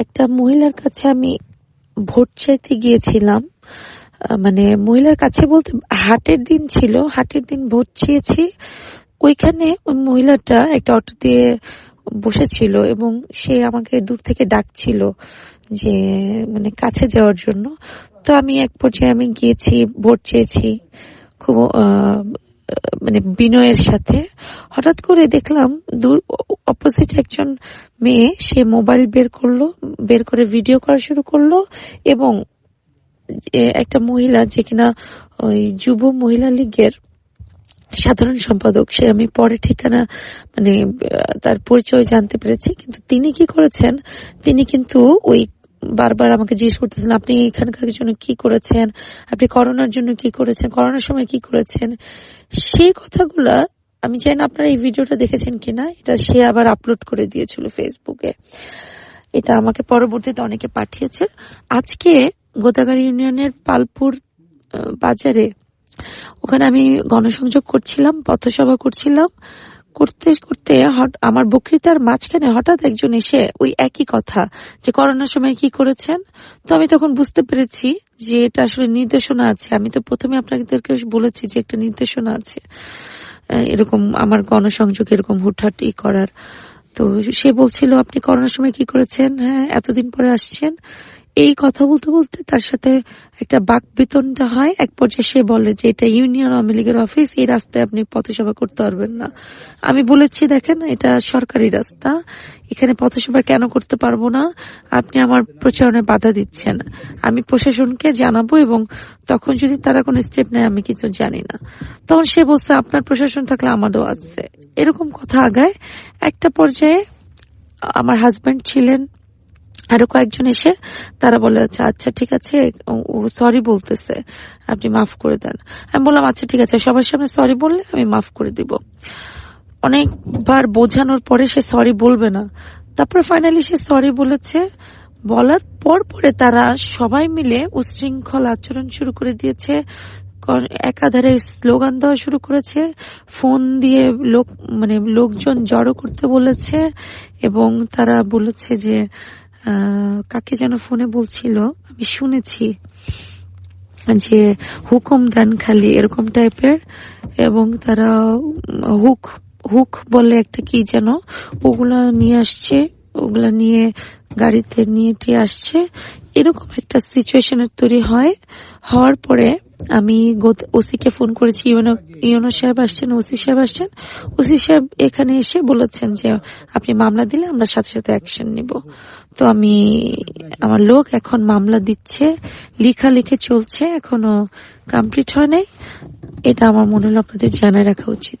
একটা মহিলার কাছে আমি ভোট চাইতে গিয়েছিলাম। মানে মহিলার কাছে বলতে হাটের দিন ছিল, হাটের দিন ভোট চেয়েছি। ওইখানে ওই মহিলাটা একটা অটো দিয়ে বসেছিল এবং সে আমাকে দূর থেকে ডাকছিল যে মানে কাছে যাওয়ার জন্য। তো আমি এক পর্যায়ে আমি গিয়েছি, ভোট চেয়েছি। খুব মানে বিনয়ের সাথে হঠাৎ করে দেখলাম দূর অপোজিট একজন মেয়ে, সে মোবাইল বের করল, বের করে ভিডিও করা শুরু করল এবং একটা মহিলা যে কিনা ওই যুব মহিলা লীগের সাধারণ সম্পাদক, সে আমি পরে ঠিকানা মানে তার পরিচয় জানতে পেরেছি, কিন্তু তিনি কি করেছেন, তিনি কিন্তু ওই বারবার আমাকে জিজ্ঞেস করতেছেন, আপনি এখানকার জন্য কি করেছেন? আপনি করোনার জন্য কি করেছেন? করোনার সময় কি করেছেন? সেই কথাগুলা আমি জানি না আপনারা এই ভিডিওটা দেখেছেন কিনা, এটা সে আবার আপলোড করে দিয়েছিল ফেসবুকে এটা আমাকে পরবর্তীতে অনেকে পাঠিয়েছে। আজকে গোদাগাড়ি ইউনিয়নের পালপুর বাজারে ওখানে আমি গণসংযোগ করছিলাম, পথসভা করছিলাম। করতে করতে আমার বক্তৃতার মাঝখানে হঠাৎ একজন এসে ওই একই কথা যে করোনার সময় কি করেছেন? তো আমি তখন বুঝতে পেরেছি যে এটা আসলে নির্দেশনা আছে। আমি তো প্রথমে আপনাদেরকে বলেছি যে একটা নির্দেশনা আছে। এরকম আমার গণসংযোগ এরকম হুটহাট ই করার। তো সে বলছিল, আপনি করোনার সময় কি করেছেন? হ্যাঁ এতদিন পরে আসছেন। এই কথা বলতে বলতে তার সাথে একটা বাক বিতনটা হয়। এক পর্যায়ে সে বলে যে, এটা ইউনিয়ন আওয়ামী লীগের অফিস, এই রাস্তায় আপনি পথসভা করতে পারবেন না। আমি বলেছি, দেখেন, এটা সরকারি রাস্তা। এখানে পথসভা কেন করতে পারব না? আপনি আমার প্রচারণে বাধা দিচ্ছেন। আমি প্রশাসনকে জানাব এবং তখন যদি তারা কোনো স্টেপ নেয়, আমি কিছু জানি না। তখন সে বলছে, আপনার প্রশাসন থাকলে আমারও আছে। এরকম কথা আগায় একটা পর্যায়ে আমার হাজবেন্ড ছিলেন আরও কয়েকজন এসে তারা বলে আচ্ছা আচ্ছা ঠিক আছে, ও সরি বলতেছে, আপনি মাফ করে দেন। আমি বললাম আচ্ছা ঠিক আছে, সবার সামনে সরি বললে আমি মাফ করে দিব। অনেকবার বোঝানোর পরে সে সরি বলবে না। তারপর ফাইনালি সে সরি বলেছে। বলার পর পরে তারা সবাই মিলে উশৃঙ্খল আচরণ শুরু করে দিয়েছে। একাধারে স্লোগান দেওয়া শুরু করেছে। ফোন দিয়ে লোক মানে লোকজন জড়ো করতে বলেছে এবং তারা বলেছে যে কাকে যেন ফোনে বলছিল, আমি শুনেছি যে হুকুম দেন খালি এরকম টাইপের, এবং তারা হুক হুক বলে একটা কি যেন ওগুলা নিয়ে আসছে। ওগুলা নিয়ে গাড়িতে নিয়ে টিয়ে আসছে। এরকম একটা সিচুয়েশনের তৈরি হয়। হওয়ার পরে আমি ওসিকে ফোন করেছি, ইউনো ইউনো সাহেব আসছেন, ওসি সাহেব আসছেন। ওসি সাহেব এখানে এসে বলেছেন যে, আপনি মামলা দিলে আমরা সাথে সাথে অ্যাকশন নিব। তো আমি, আমার লোক এখন মামলা দিচ্ছে লিখা লিখে চলছে, এখনও কমপ্লিট হয় নাই। এটা আমার মনে হলো আপনাদের জানায় রাখা উচিত।